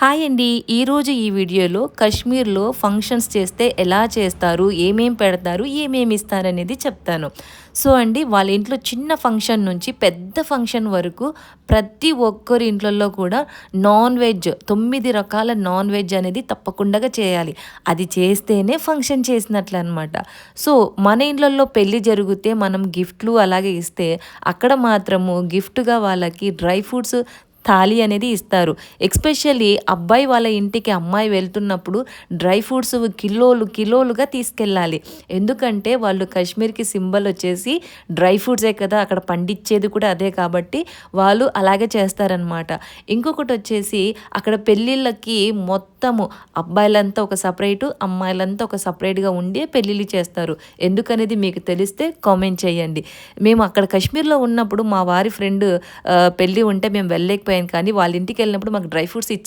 Hi అండి. ఈరోజు ఈ వీడియోలో కాశ్మీర్లో ఫంక్షన్స్ చేస్తే ఎలా చేస్తారు ఏమేం పెడతారు ఏమేమి ఇస్తారు అనేది చెప్తాను. సో అండి వాళ్ళ ఇంట్లో చిన్న ఫంక్షన్ నుంచి పెద్ద ఫంక్షన్ వరకు ప్రతి ఒక్కరి ఇంట్లో కూడా నాన్ వెజ్ తొమ్మిది రకాల నాన్ వెజ్ అనేది తప్పకుండా చేయాలి. అది చేస్తేనే ఫంక్షన్ చేసినట్లు అనమాట సో మన ఇండ్లలో పెళ్ళి జరిగితే మనం గిఫ్ట్లు అలాగే ఇస్తే అక్కడ మాత్రము గిఫ్ట్గా వాళ్ళకి డ్రై ఫ్రూట్స్ థాలీ అనేది ఇస్తారు. ఎక్స్పెషల్లీ అబ్బాయి వాళ్ళ ఇంటికి అమ్మాయి వెళ్తున్నప్పుడు డ్రై ఫ్రూట్స్ కిలోలు కిలోలుగా తీసుకెళ్ళాలి. ఎందుకంటే వాళ్ళు కాశ్మీర్కి సింబల్ వచ్చేసి డ్రై ఫ్రూట్సే కదా అక్కడ పండించేది కూడా అదే కాబట్టి వాళ్ళు అలాగే చేస్తారనమాట ఇంకొకటి వచ్చేసి అక్కడ పెళ్ళిళ్ళకి మొత్తం మొత్తము అబ్బాయిలంతా ఒక సపరేటు అమ్మాయిలంతా ఒక సపరేట్గా ఉండి పెళ్ళిళ్ళు చేస్తారు. ఎందుకనేది మీకు తెలిస్తే కామెంట్ చేయండి. మేము అక్కడ కాశ్మీర్లో ఉన్నప్పుడు మా వారి ఫ్రెండ్ పెళ్ళి ఉంటే మేము వెళ్ళలేకపోయాం కానీ వాళ్ళ ఇంటికి వెళ్ళినప్పుడు మాకు డ్రై ఫ్రూట్స్